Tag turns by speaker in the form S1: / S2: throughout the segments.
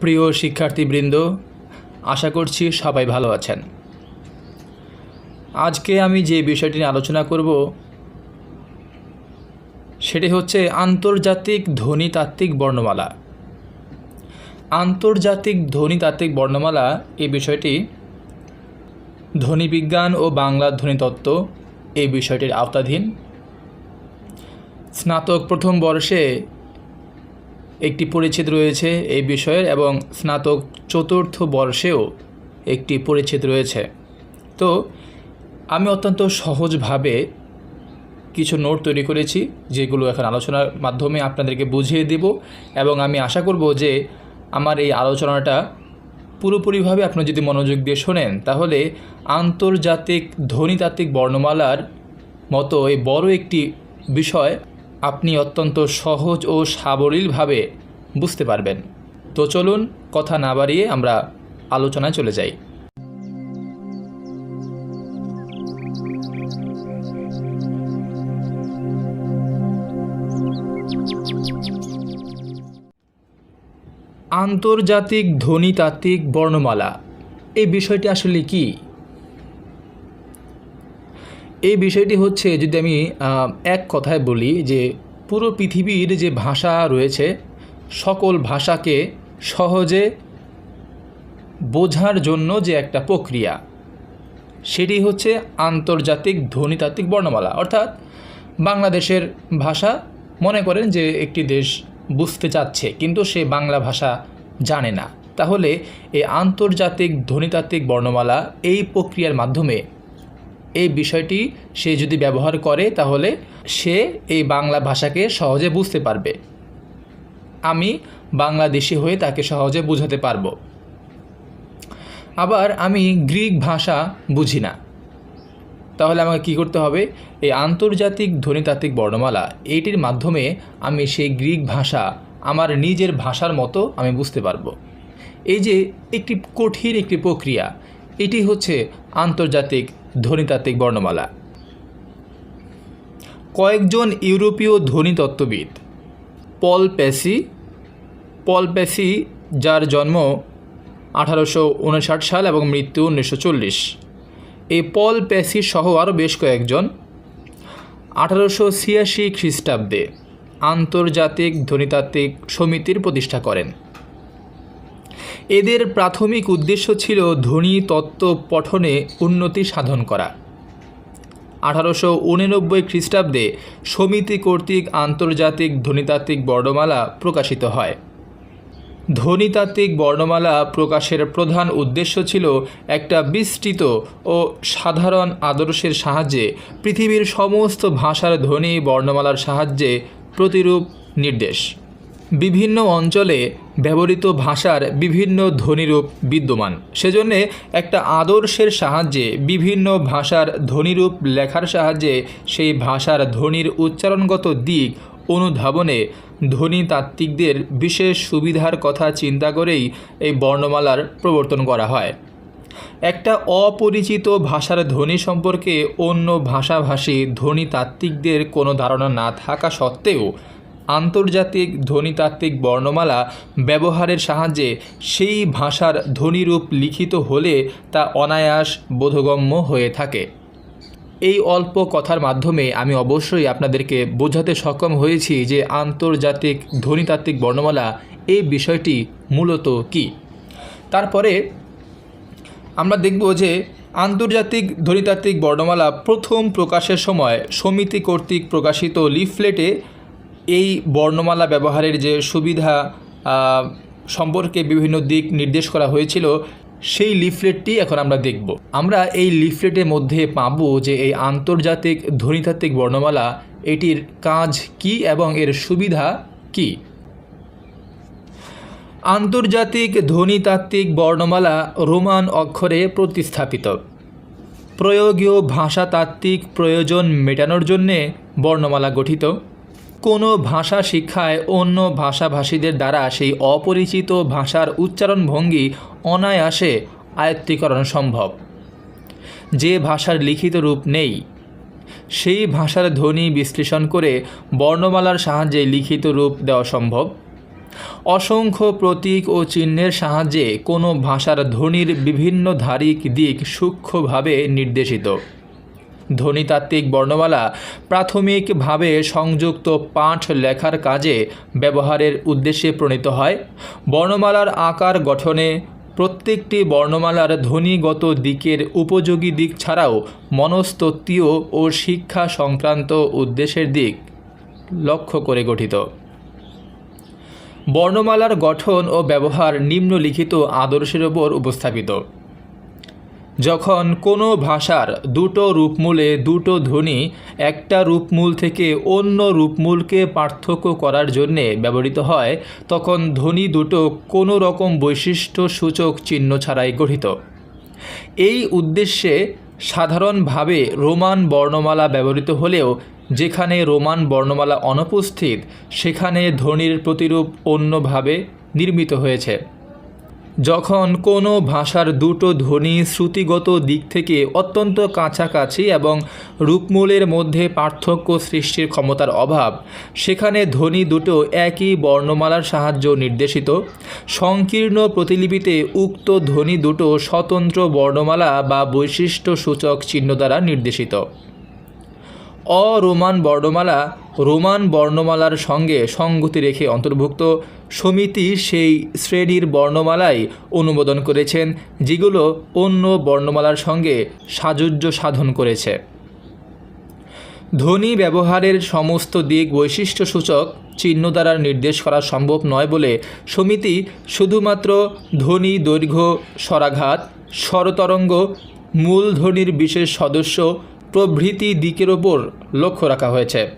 S1: প্রিয় শিক্ষার্থীবৃন্দ, আশা করছি সবাই ভালো আছেন। আজকে আমি যে বিষয়টি নিয়ে আলোচনা করব, সেটি হচ্ছে আন্তর্জাতিক ধ্বনিতাত্ত্বিক বর্ণমালা। আন্তর্জাতিক ধ্বনিতাত্ত্বিক বর্ণমালা এই বিষয়টি ধ্বনিবিজ্ঞান ও বাংলা ধ্বনিতত্ত্ব এই বিষয়টির আওতাধীন। স্নাতক প্রথম বর্ষে একটি পরিচ্ছেদ রয়েছে এই বিষয়ের এবং স্নাতক চতুর্থ বর্ষেও একটি পরিচ্ছেদ রয়েছে। তো, আমি অত্যন্ত সহজভাবে কিছু নোট তৈরি করেছি, যেগুলো এখন আলোচনার মাধ্যমে আপনাদেরকে বুঝিয়ে দেব এবং আমি আশা করব যে আমার এই আলোচনাটা পুরোপুরিভাবে আপনি যদি মনোযোগ দিয়ে শোনেন, তাহলে আন্তর্জাতিক ধ্বনিতাত্ত্বিক বর্ণমালার মতো এই বড় একটি বিষয় আপনি অত্যন্ত সহজ ও সাবলীলভাবে বুঝতে পারবেন। তো চলুন কথা না বাড়িয়ে আমরা আলোচনায় চলে যাই। আন্তর্জাতিক ধ্বনিতাত্ত্বিক বর্ণমালা, এই বিষয়টি আসলে কি? এই বিষয়টি হচ্ছে যদি আমি এক কথায় বলি যে পুরো পৃথিবীর যে ভাষা রয়েছে, সকল ভাষাকে সহজে বোঝার জন্য যে একটা প্রক্রিয়া, সেটি হচ্ছে আন্তর্জাতিক ধ্বনিতাত্ত্বিক বর্ণমালা। অর্থাৎ বাংলাদেশের ভাষা মনে করেন যে একটি দেশ বুঝতে চাচ্ছে, কিন্তু সে বাংলা ভাষা জানে না। তাহলে এই আন্তর্জাতিক ধ্বনিতাত্ত্বিক বর্ণমালা এই প্রক্রিয়ার মাধ্যমে এই বিষয়টি সে যদি ব্যবহার করে, তাহলে সে এই বাংলা ভাষাকে সহজে বুঝতে পারবে। আমি বাংলাদেশি হয়ে তাকে সহজে বোঝাতে পারব। আবার আমি গ্রিক ভাষা বুঝি না। তাহলে আমাকে কী করতে হবে? এই আন্তর্জাতিক ধ্বনিতাত্ত্বিক বর্ণমালা, এইটির মাধ্যমে আমি সেই গ্রিক ভাষা আমার নিজের ভাষার মতো আমি বুঝতে পারব। এই যে একটি কঠিন একটি প্রক্রিয়া, এটি হচ্ছে আন্তর্জাতিক ধ্বনিতাত্ত্বিক বর্ণমালা। কয়েকজন ইউরোপীয় ধ্বনিতত্ত্ববিদ, পল প্যাসি পল প্যাসি যার জন্ম আঠারোশো উনষাট সাল এবং মৃত্যু উনিশশো চল্লিশ। এই পল প্যাসি সহ আরও বেশ কয়েকজন আঠারোশো ছিয়াশি খ্রিস্টাব্দে আন্তর্জাতিক ধ্বনিতাত্ত্বিক সমিতির প্রতিষ্ঠা করেন এদের প্রাথমিক উদ্দেশ্য ছিল ধ্বনি তত্ত্ব পঠনে উন্নতি সাধন করা। আঠারোশো উননব্বই খ্রিস্টাব্দে সমিতি কর্তৃক আন্তর্জাতিক ধ্বনিতাত্ত্বিক বর্ণমালা প্রকাশিত হয়। ধ্বনিতাত্ত্বিক বর্ণমালা প্রকাশের প্রধান উদ্দেশ্য ছিল একটা বিস্তৃত ও সাধারণ আদর্শের সাহায্যে পৃথিবীর সমস্ত ভাষার ধ্বনি বর্ণমালার সাহায্যে প্রতিরূপ নির্দেশ। বিভিন্ন অঞ্চলে ব্যবহৃত ভাষার বিভিন্ন ধ্বনিরূপ বিদ্যমান। সেজন্যে একটা আদর্শের সাহায্যে বিভিন্ন ভাষার ধ্বনিরূপ লেখার সাহায্যে সেই ভাষার ধ্বনির উচ্চারণগত দিক অনুধাবনে ধ্বনিতাত্ত্বিকদের বিশেষ সুবিধার কথা চিন্তা করেই এই বর্ণমালার প্রবর্তন করা হয়। একটা অপরিচিত ভাষার ধ্বনি সম্পর্কে অন্য ভাষাভাষী ধ্বনিতাত্ত্বিকদের কোনো ধারণা না থাকা সত্ত্বেও আন্তর্জাতিক ধ্বনিতাত্ত্বিক বর্ণমালা ব্যবহারের সাহায্যে সেই ভাষার ধ্বনিরূপ লিখিত হলে তা অনায়াস বোধগম্য হয়ে থাকে। এই অল্প কথার মাধ্যমে আমি অবশ্যই আপনাদেরকে বোঝাতে সক্ষম হয়েছি যে আন্তর্জাতিক ধ্বনিতাত্ত্বিক বর্ণমালা এই বিষয়টি মূলত কি। তারপরে আমরা দেখব যে আন্তর্জাতিক ধ্বনিতাত্ত্বিক বর্ণমালা প্রথম প্রকাশের সময় সমিতি কর্তৃক প্রকাশিত লিফলেটে এই বর্ণমালা ব্যবহারের যে সুবিধা সম্পর্কে বিভিন্ন দিক নির্দেশ করা হয়েছিল, সেই লিফলেটটি এখন আমরা দেখব। আমরা এই লিফলেটের মধ্যে পাব যে এই আন্তর্জাতিক ধ্বনিতাত্ত্বিক বর্ণমালা, এটির কাজ কি এবং এর সুবিধা কি? আন্তর্জাতিক ধ্বনিতাত্ত্বিক বর্ণমালা রোমান অক্ষরে প্রতিস্থাপিত। প্রয়োগীয় ভাষাতাত্ত্বিক প্রয়োজন মেটানোর জন্যে বর্ণমালা গঠিত। কোনো ভাষা শিক্ষায় অন্য ভাষাভাষীদের দ্বারা সেই অপরিচিত ভাষার উচ্চারণ ভঙ্গি অনায়াসে আয়ত্তীকরণ সম্ভব। যে ভাষার লিখিত রূপ নেই, সেই ভাষার ধ্বনি বিশ্লেষণ করে বর্ণমালার সাহায্যে লিখিত রূপ দেওয়া সম্ভব। অসংখ্য প্রতীক ও চিহ্নের সাহায্যে কোনো ভাষার ধ্বনির বিভিন্ন ধারিক দিক সূক্ষ্মভাবে নির্দেশিত। ধ্বনিতাত্ত্বিক বর্ণমালা প্রাথমিকভাবে সংযুক্ত পাঠ লেখার কাজে ব্যবহারের উদ্দেশ্যে প্রণীত হয়। বর্ণমালার আকার গঠনে প্রত্যেকটি বর্ণমালার ধ্বনিগত দিকের উপযোগী দিক ছাড়াও মনস্তত্ত্বীয় ও শিক্ষা সংক্রান্ত উদ্দেশ্যের দিক লক্ষ্য করে গঠিত। বর্ণমালার গঠন ও ব্যবহার নিম্নলিখিত আদর্শের ওপর উপস্থাপিত। যখন কোনো ভাষার দুটো রূপমূলে দুটো ধ্বনি একটা রূপমূল থেকে অন্য রূপমূলকে পার্থক্য করার জন্যে ব্যবহৃত হয়, তখন ধ্বনি দুটো কোনো রকম বৈশিষ্ট্য সূচক চিহ্ন ছাড়াই গঠিত। এই উদ্দেশ্যে সাধারণভাবে রোমান বর্ণমালা ব্যবহৃত হলেও, যেখানে রোমান বর্ণমালা অনুপস্থিত, সেখানে ধ্বনির প্রতিরূপ অন্যভাবে নির্মিত হয়েছে। যখন কোনো ভাষার দুটো ধ্বনি শ্রুতিগত দিক থেকে অত্যন্ত কাছাকাছি এবং রূপমূলের মধ্যে পার্থক্য সৃষ্টির ক্ষমতার অভাব, সেখানে ধ্বনি দুটো একই বর্ণমালার সাহায্য নির্দেশিত। সংকীর্ণ প্রতিলিপিতে উক্ত ধ্বনি দুটো স্বতন্ত্র বর্ণমালা বা বৈশিষ্ট্য সূচক চিহ্ন দ্বারা নির্দেশিত। অরোমান বর্ণমালা, রোমান বর্ণমালার সঙ্গে সঙ্গতি রেখে অন্তর্ভুক্ত সমিতি সেই শ্রেণির বর্ণমালাই অনুমোদন করেছেন, যেগুলো অন্য বর্ণমালার সঙ্গে সাযুজ্য সাধন করেছে। ধ্বনি ব্যবহারের সমস্ত দিক বৈশিষ্ট্যসূচক চিহ্ন দ্বারা নির্দেশ করা সম্ভব নয় বলে সমিতি শুধুমাত্র ধ্বনি দৈর্ঘ্য, স্বরাঘাত, স্বরতরঙ্গ মূল ধ্বনির বিশেষ সদস্য প্রভৃতি দিকের ওপর লক্ষ্য রাখা হয়েছে।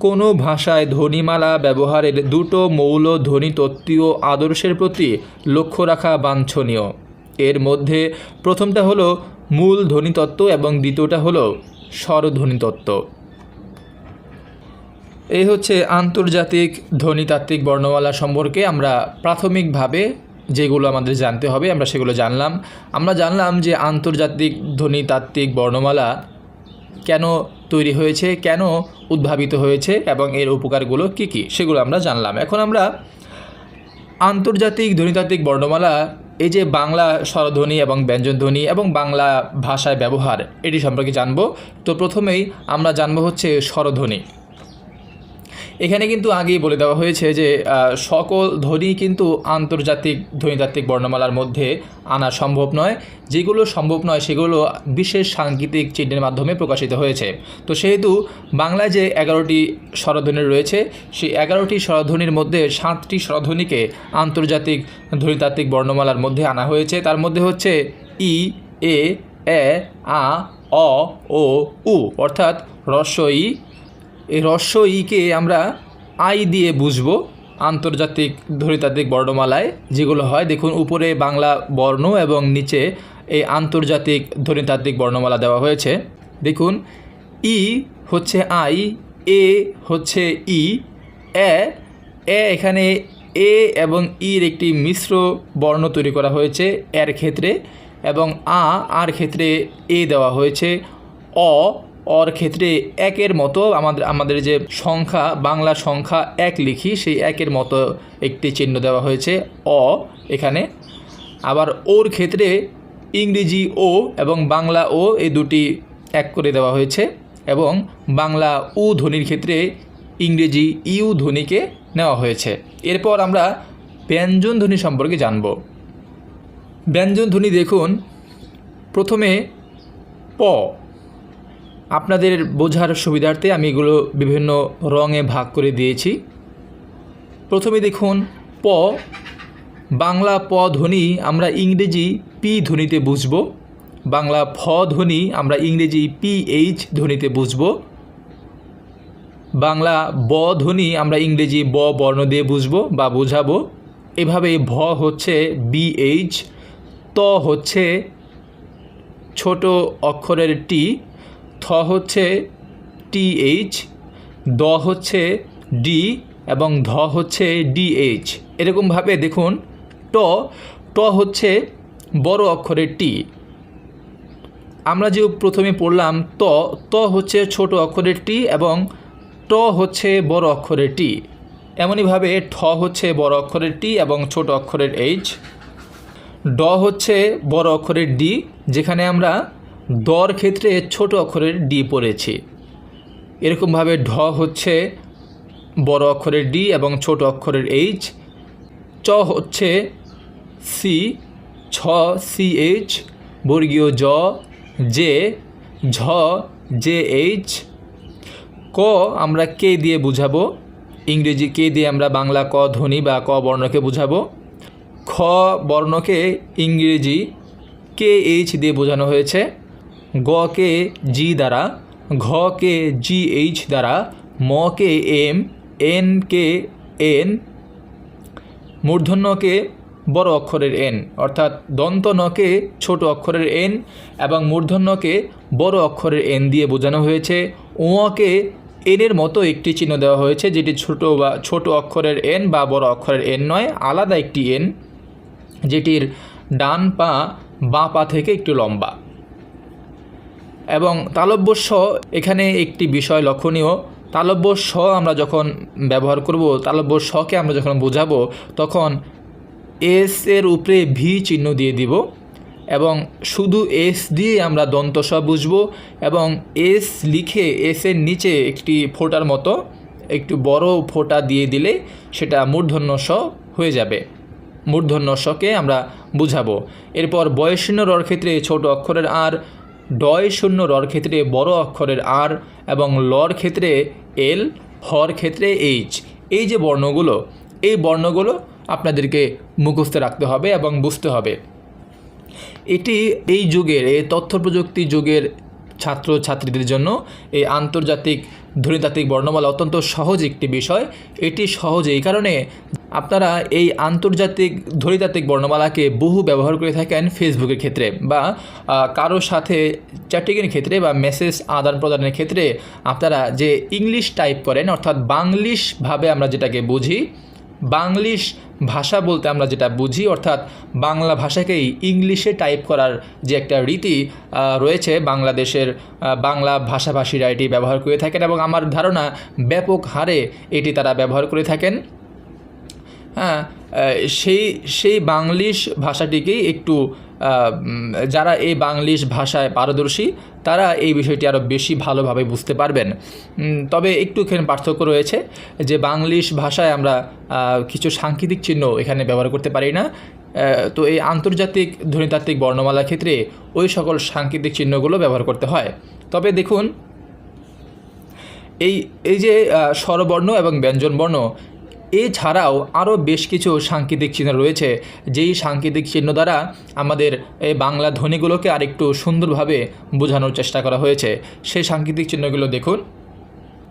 S1: কোনো ভাষায় ধ্বনিমালা ব্যবহারের দুটো মৌল ধ্বনিতত্ত্বীয় আদর্শের প্রতি লক্ষ্য রাখা বাঞ্ছনীয়। এর মধ্যে প্রথমটা হলো মূল ধ্বনিতত্ত্ব এবং দ্বিতীয়টা হলো স্বরধ্বনিতত্ত্ব এই হচ্ছে আন্তর্জাতিক ধ্বনিতাত্ত্বিক বর্ণমালা সম্পর্কে আমরা প্রাথমিকভাবে যেগুলো আমাদের জানতে হবে, আমরা সেগুলো জানলাম। আমরা জানলাম যে আন্তর্জাতিক ধ্বনিতাত্ত্বিক বর্ণমালা কেন তৈরি হয়েছে, কেন উদ্ভাবিত হয়েছে এবং এর উপকারগুলো কী কী, সেগুলো আমরা জানলাম। এখন আমরা আন্তর্জাতিক ধ্বনিতাত্ত্বিক বর্ণমালা, এই যে বাংলা স্বরধ্বনি এবং ব্যঞ্জনধ্বনি এবং বাংলা ভাষায় ব্যবহার, এটি সম্পর্কে জানব। তো প্রথমেই আমরা জানব হচ্ছে স্বরধ্বনি। এখানে কিন্তু আগেই বলে দেওয়া হয়েছে যে সকল ধ্বনি কিন্তু আন্তর্জাতিক ধ্বনিতাত্ত্বিক বর্ণমালার মধ্যে আনা সম্ভব নয়। যেগুলো সম্ভব নয়, সেগুলো বিশেষ সাংকেতিক চিহ্নের মাধ্যমে প্রকাশিত হয়েছে। তো সেহেতু বাংলায় যে এগারোটি স্বরধ্বনি রয়েছে, সেই এগারোটি স্বরধ্বনির মধ্যে সাতটি স্বরধ্বনিকে আন্তর্জাতিক ধ্বনিতাত্ত্বিক বর্ণমালার মধ্যে আনা হয়েছে। তার মধ্যে হচ্ছে ই, এ এ, আ, অ, ও, উ, অর্থাৎ হ্রস্ব ই এই হ্রস্ব ইকে আমরা আই দিয়ে বুঝব আন্তর্জাতিক ধ্বনিতাত্ত্বিক বর্ণমালায়, যেগুলো হয়, দেখুন, উপরে বাংলা বর্ণ এবং নিচে এই আন্তর্জাতিক ধ্বনিতাত্ত্বিক বর্ণমালা দেওয়া হয়েছে। দেখুন, ই হচ্ছে আই, এ হচ্ছে ই, এ এ এখানে এ এবং ইর একটি মিশ্র বর্ণ তৈরি করা হয়েছে এর ক্ষেত্রে এবং আ, আর ক্ষেত্রে এ দেওয়া হয়েছে, অ অর ক্ষেত্রে একের মতো আমাদের আমাদের যে সংখ্যা, বাংলা সংখ্যা এক লিখি, সেই একের মতো একটি চিহ্ন দেওয়া হয়েছে, অ, এখানে। আবার ওর ক্ষেত্রে ইংরেজি ও এবং বাংলা ও এই দুটি এক করে দেওয়া হয়েছে এবং বাংলা উ ধ্বনির ক্ষেত্রে ইংরেজি ইউ ধ্বনিকে নেওয়া হয়েছে। এরপর আমরা ব্যঞ্জন ধ্বনি সম্পর্কে জানব। ব্যঞ্জন ধ্বনি দেখুন, প্রথমে প আপনাদের বোঝার সুবিধার্থে আমি এগুলো বিভিন্ন রঙে ভাগ করে দিয়েছি। প্রথমে দেখুন, প। বাংলা প ধ্বনি আমরা ইংরেজি পি ধ্বনিতে বুঝব। বাংলা ফ ধ্বনি আমরা ইংরেজি পি এইচ ধ্বনিতে বুঝব। বাংলা ব ধ্বনি আমরা ইংরেজি ব বর্ণ দিয়ে বুঝব বা বোঝাবো। এভাবে ভ হচ্ছে বিএইচ ত হচ্ছে ছোট অক্ষরের টি থ হচ্ছে টিএইচ দ হচ্ছে ডি এবং ধ হচ্ছে ডিএইচ এরকমভাবে দেখুন, ট ট হচ্ছে বড় অক্ষরের টি। আমরা যে প্রথমে পড়লাম ত ত হচ্ছে ছোট অক্ষরের টি এবং ট হচ্ছে বড় অক্ষরের টি। এমনইভাবে ঠ হচ্ছে বড় অক্ষরের টি এবং ছোট অক্ষরের এইচ। ড হচ্ছে বড় অক্ষরের ডি, যেখানে আমরা দর ক্ষেত্রে ছোট অক্ষরের ডি পড়েছি। এরকমভাবে ঢ হচ্ছে বড় অক্ষরের ডি এবং ছোট অক্ষরের এইচ চ হচ্ছে সি ছ সি এইচ বর্গীয় জ জে ঝ জে এইচ ক আমরা কে দিয়ে বুঝাবো? ইংরেজি কে দিয়ে আমরা বাংলা ক, ধ্বনি বা ক বর্ণকে বুঝাবো? খ বর্ণকে ইংরেজি কে এইচ দিয়ে বোঝানো হয়েছে। গ কে জি দ্বারা ঘ কে জি এইচ দ্বারা ম কে এম এন কে এন, মূর্ধন্যকে বড় অক্ষরের এন, অর্থাৎ দন্ত নকে ছোট অক্ষরের এন এবং মূর্ধন্যকে বড় অক্ষরের এন দিয়ে বোঝানো হয়েছে। ওঁকে এনের মতো একটি চিহ্ন দেওয়া হয়েছে, যেটি ছোট বা ছোট অক্ষরের এন বা বড় অক্ষরের এন নয়, আলাদা একটি এন, যেটির ডান পা বাঁ পা থেকে একটু লম্বা। এবং তালব্য স এখানে একটি বিষয় লক্ষণীয়। তালব্য স আমরা যখন ব্যবহার করব তালব্য শকে আমরা যখন বোঝাবো, তখন এস এর উপরে ভি চিহ্ন দিয়ে দিব এবং শুধু এস দিয়ে আমরা দন্ত স বুঝব এবং এস লিখে এস এর নিচে একটি ফোঁটার মতো একটু বড় ফোঁটা দিয়ে দিলে সেটা মূর্ধন্য স হয়ে যাবে। মূর্ধন্য শকে আমরা বুঝাবো। এরপর বয়শূন্য রর ক্ষেত্রে ছোট অক্ষরের আর ডয় শূন্য রর ক্ষেত্রে বড় অক্ষরের আর এবং লর ক্ষেত্রে এল, হর ক্ষেত্রে এইচ। এই যে বর্ণগুলো, এই বর্ণগুলো আপনাদেরকে মুখস্থ রাখতে হবে এবং বুঝতে হবে। এটি এই যুগের, এই তথ্য প্রযুক্তি যুগের ছাত্র ছাত্রীদের জন্য এই আন্তর্জাতিক ধ্বনিতাত্ত্বিক বর্ণমালা অত্যন্ত সহজ একটি বিষয়। এটি সহজ এই কারণে আপনারা এই আন্তর্জাতিক ধ্বনিতাত্ত্বিক বর্ণমালাকে বহু ব্যবহার করে থাকেন ফেসবুকের ক্ষেত্রে বা কারোর সাথে চ্যাটিংয়ের ক্ষেত্রে বা মেসেজ আদান প্রদানের ক্ষেত্রে আপনারা যে ইংলিশ টাইপ করেন, অর্থাৎ বাংলিশভাবে আমরা যেটাকে বুঝি, বাংলিশ ভাষা বলতে আমরা যেটা বুঝি, অর্থাৎ বাংলা ভাষাকেই ইংলিশে টাইপ করার যে একটা রীতি রয়েছে বাংলাদেশের বাংলা ভাষাভাষীরা এটি ব্যবহার করে থাকেন এবং আমার ধারণা ব্যাপক হারে এটি তারা ব্যবহার করে থাকেন। হ্যাঁ সেই সেই বাংলিশ ভাষাটিকেই একটু যারা এই বাংলিশ ভাষায় পারদর্শী, তারা এই বিষয়টি আরও বেশি ভালোভাবে বুঝতে পারবেন। তবে একটুখানি পার্থক্য রয়েছে যে বাংলিশ ভাষায় আমরা কিছু সাংকেতিক চিহ্ন এখানে ব্যবহার করতে পারি না। তো এই আন্তর্জাতিক ধ্বনিতাত্ত্বিক বর্ণমালার ক্ষেত্রে ওই সকল সাংকেতিক চিহ্নগুলো ব্যবহার করতে হয়। তবে দেখুন, এই এই যে স্বরবর্ণ এবং ব্যঞ্জনবর্ণ এছাড়াও আরও বেশ কিছু সাংকেতিক চিহ্ন রয়েছে। যেই সাংকেতিক চিহ্ন দ্বারা আমাদের এই বাংলা ধ্বনিগুলোকে আরেকটু সুন্দরভাবে বোঝানোর চেষ্টা করা হয়েছে। সেই সাংকেতিক চিহ্নগুলো দেখুন।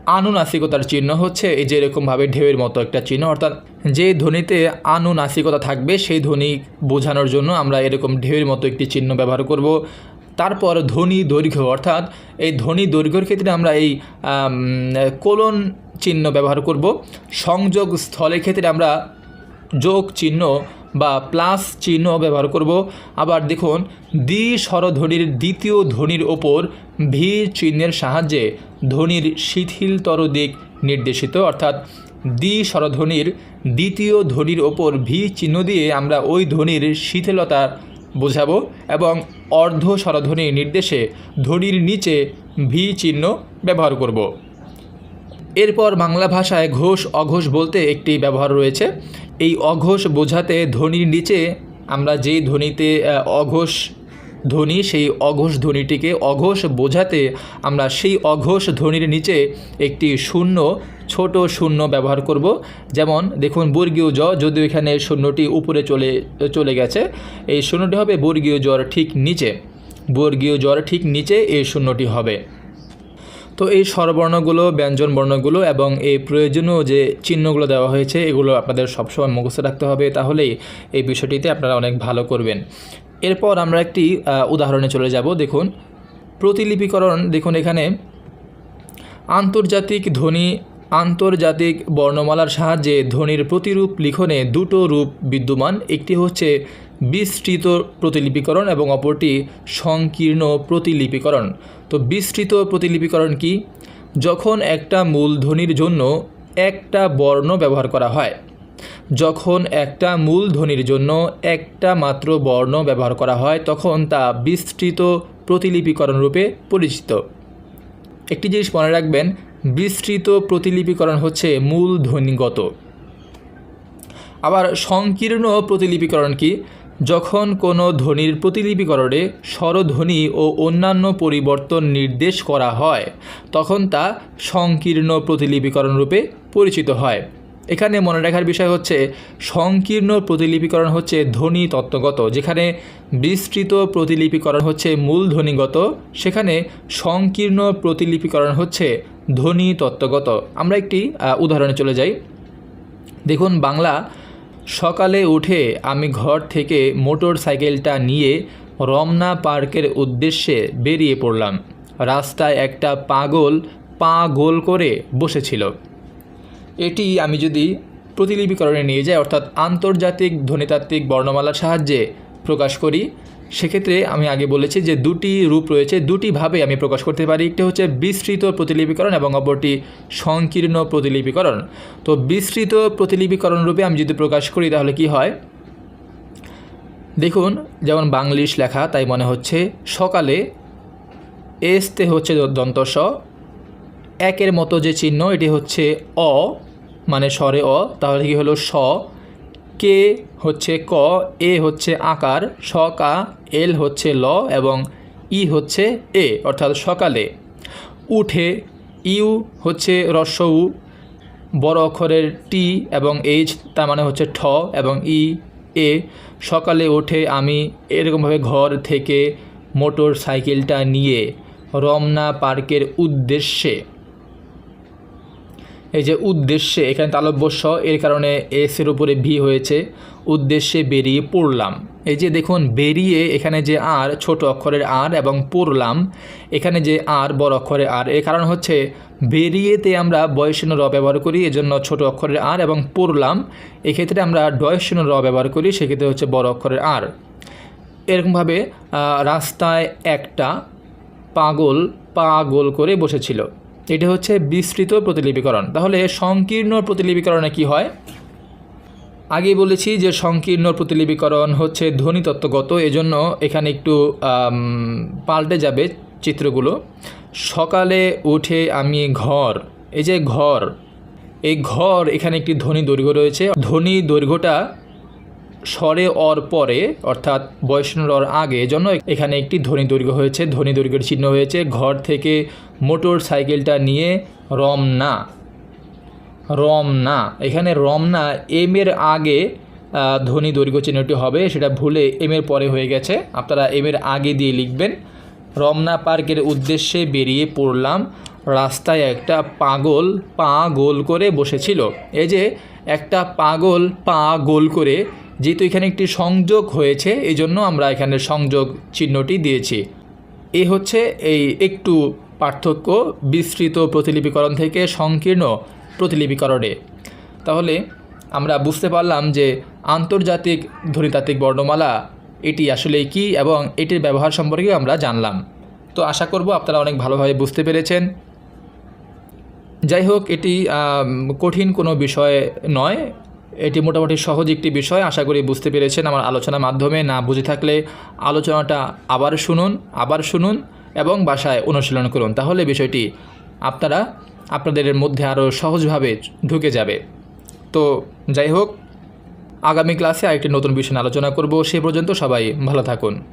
S1: আনুনাসিকতার চিহ্ন হচ্ছে এই যে এরকমভাবে ঢেউয়ের মতো একটা চিহ্ন। অর্থাৎ যে ধ্বনিতে আনুনাসিকতা থাকবে, সেই ধ্বনি বোঝানোর জন্য আমরা এরকম ঢেউয়ের মতো একটি চিহ্ন ব্যবহার করব। তারপর ধ্বনি দৈর্ঘ্য, অর্থাৎ এই ধ্বনি দৈর্ঘ্যর ক্ষেত্রে আমরা এই কোলন চিহ্ন ব্যবহার করব। সংযোগ স্থলের ক্ষেত্রে আমরা যোগ চিহ্ন বা প্লাস চিহ্ন ব্যবহার করব। আবার দেখুন দ্বি স্বরধ্বনির দ্বিতীয় ধ্বনির ওপর ভি চিহ্নের সাহায্যে ধ্বনির শিথিলতর দিক নির্দেশিত, অর্থাৎ দ্বি স্বরধ্বনির দ্বিতীয় ধ্বনির ওপর ভি চিহ্ন দিয়ে আমরা ওই ধ্বনির শিথিলতা বোঝাবো এবং অর্ধ স্বরধ্বনির নির্দেশে ধ্বনির নিচে ভি চিহ্ন ব্যবহার করব। এরপর বাংলা ভাষায় ঘোষ, অঘোষ বলতে একটি ব্যবহার রয়েছে। এই অঘোষ বোঝাতে ধ্বনির নিচে আমরা যেই ধ্বনিতে অঘোষ ধ্বনি, সেই অঘোষ ধ্বনিটিকে অঘোষ বোঝাতে আমরা সেই অঘোষ ধ্বনির নিচে একটি শূন্য ছোট শূন্য ব্যবহার করব। যেমন দেখুন, বর্গীয় জ যদিও এখানে শূন্যটি উপরে চলে চলে গেছে, এই শূন্যটি হবে বর্গীয় জ্বর ঠিক নিচে। বর্গীয় জ্বর ঠিক নিচে এই শূন্যটি হবে। তো এই স্বরবর্ণগুলো, ব্যঞ্জন বর্ণগুলো এবং এই প্রয়োজনীয় যে চিহ্নগুলো দেওয়া হয়েছে, এগুলো আপনাদের সবসময় মুখস্থ রাখতে হবে, তাহলেই এই বিষয়টিতে আপনারা অনেক ভালো করবেন। এরপর আমরা একটি উদাহরণে চলে যাব। দেখুন, প্রতিলিপিকরণ, দেখুন এখানে আন্তর্জাতিক ধ্বনি আন্তর্জাতিক বর্ণমালার সাহায্যে ধ্বনির প্রতিরূপ লিখনে দুটো রূপ বিদ্যমান। একটি হচ্ছে বিস্তৃত প্রতিলিপিকরণ এবং অপরটি সংকীর্ণ প্রতিলিপিকরণ। তো বিস্তৃত প্রতিলিপিকরণ কি? যখন একটা মূল ধ্বনির জন্য একটা বর্ণ ব্যবহার করা হয়, যখন একটা মূল ধ্বনির জন্য একটা মাত্র বর্ণ ব্যবহার করা হয়, তখন তা বিস্তৃত প্রতিলিপিকরণ রূপে পরিচিত। একটি জিনিস মনে রাখবেন, বিস্তৃত প্রতিলিপিকরণ হচ্ছে মূল ধ্বনিগত। আবার সংকীর্ণ প্রতিলিপিকরণ কি? যখন কোনো ধ্বনির প্রতিলিপিকরণে স্বরধ্বনি ও অন্যান্য পরিবর্তন নির্দেশ করা হয়, তখন তা সংকীর্ণ প্রতিলিপিকরণ রূপে পরিচিত হয়। এখানে মনে রাখার বিষয় হচ্ছে, সংকীর্ণ প্রতিলিপিকরণ হচ্ছে ধ্বনি তত্ত্বগত, যেখানে বিস্তৃত প্রতিলিপিকরণ হচ্ছে মূল ধ্বনিগত, সেখানে সংকীর্ণ প্রতিলিপিকরণ হচ্ছে ধ্বনি তত্ত্বগত। আমরা একটি উদাহরণে চলে যাই। দেখুন, বাংলা, সকালে উঠে আমি ঘর থেকে মোটর সাইকেলটা নিয়ে রমনা পার্কের উদ্দেশ্যে বেরিয়ে পড়লাম। রাস্তায় একটা পাগল পা গোল করে বসেছিল। এটি আমি যদি প্রতিলিপিকরণে নিয়ে যাই, অর্থাৎ আন্তর্জাতিক ধ্বনিতাত্ত্বিক বর্ণমালার সাহায্যে প্রকাশ করি, সেক্ষেত্রে আমি আগে বলেছি যে দুটি রূপ রয়েছে দুটিভাবে আমি প্রকাশ করতে পারি। একটি হচ্ছে বিস্তৃত প্রতিলিপিকরণ এবং অপরটি সংকীর্ণ প্রতিলিপিকরণ। তো বিস্তৃত প্রতিলিপিকরণ রূপে আমি যদি প্রকাশ করি, তাহলে কি হয়? দেখুন, যেমন বাংলিশ লেখা, তাই মনে হচ্ছে, সকালে এসতে হচ্ছে দন্ত স একের মতো যে চিহ্ন, এটি হচ্ছে অ মানে স্বরে অ, তাহলে কি হলো স? কে হচ্ছে ক, এ হচ্ছে আকার, স কা, এল হচ্ছে ল এবং ই হচ্ছে এ, অর্থাৎ সকালে। উঠে, ইউ হচ্ছে রস্য উ, বড় অক্ষরের টি এবং এইচ, তার মানে হচ্ছে ঠ এবং ই, এ। সকালে উঠে আমি এরকমভাবে ঘর থেকে মোটর সাইকেলটা নিয়ে রমনা পার্কের উদ্দেশ্যে এই যে উদ্দেশ্যে, এখানে তালব্যস্য এর কারণে এসের উপরে ভি হয়েছে, উদ্দেশ্যে বেরিয়ে পড়লাম। এই যে দেখুন, বেরিয়ে এখানে যে আর, ছোট অক্ষরের আর এবং পড়লাম, এখানে যে আর, বড় অক্ষরের আর, এর কারণ হচ্ছে বেরিয়েতে আমরা বয়সীন র ব্যবহার করি, এজন্য ছোট অক্ষরের আর এবং পড়লাম, এক্ষেত্রে আমরা ডয়সীন র ব্যবহার করি, সেক্ষেত্রে হচ্ছে বড় অক্ষরের আর। এরকমভাবে রাস্তায় একটা পাগল পাগল করে বসেছিল। এটা হচ্ছে বিস্তৃত প্রতিলিপিকরণ। তাহলে সংকীর্ণ প্রতিলিপিকরণে কি হয়? আগেই বলেছি যে সংকীর্ণ প্রতিলিপিকরণ হচ্ছে ধ্বনিতত্ত্বগত এজন্য এখানে একটু পাল্টে যাবে চিত্রগুলো। সকালে উঠে আমি ঘর, এই যে ঘর, এই ঘর এখানে একটি ধ্বনি দৈর্ঘ্য রয়েছে। ধ্বনি দৈর্ঘ্যটা স্বরে অর পরে, অর্থাৎ বৈষ্ণব অর আগে এজন্য এখানে একটি ধ্বনি দৈর্ঘ্য হয়েছে। ধ্বনি দৈর্ঘ্যের চিহ্ন হয়েছে ঘর থেকে মোটর সাইকেলটা নিয়ে রমনা। রমনা। এখানে রমনা এম এর আগে ধ্বনি দৈর্ঘ্য চিহ্নটি হবে, সেটা ভুলে এম এর পরে হয়ে গেছে। আপনারা এম এর আগে দিয়ে লিখবেন, রমনা পার্কের উদ্দেশ্যে বেরিয়ে পড়লাম, রাস্তায় একটা পাগল পা গোল করে বসেছিল। এই যে একটা পাগল পা গোল করে যেহেতু এখানে একটি সংযোগ হয়েছে এই জন্য আমরা এখানে সংযোগ চিহ্নটি দিয়েছি। এ হচ্ছে এই একটু পার্থক্য বিস্তৃত প্রতিলিপিকরণ থেকে সংকীর্ণ প্রতিলিপিকরণে। তাহলে আমরা বুঝতে পারলাম যে আন্তর্জাতিক ধ্বনিতাত্ত্বিক বর্ণমালা এটি আসলে কি এবং এটির ব্যবহার সম্পর্কে আমরা জানলাম। তো আশা করব আপনারা অনেক ভালোভাবে বুঝতে পেরেছেন। যাই হোক, এটি কঠিন কোনো বিষয় নয়। এটি মোটামুটি সহজ একটি বিষয়, আশা করি বুঝতে পেরেছেন আমার আলোচনার মাধ্যমে। না বুঝে থাকলে আলোচনাটা আবার শুনুন আবার শুনুন এবং বাসায় অনুশীলন করুন। তাহলে বিষয়টি আপনারা, আপনাদের মধ্যে আরও সহজভাবে ঢুকে যাবে। তো যাই হোক, আগামী ক্লাসে আরেকটি নতুন বিষয় আলোচনা করব। সে পর্যন্ত সবাই ভালো থাকুন।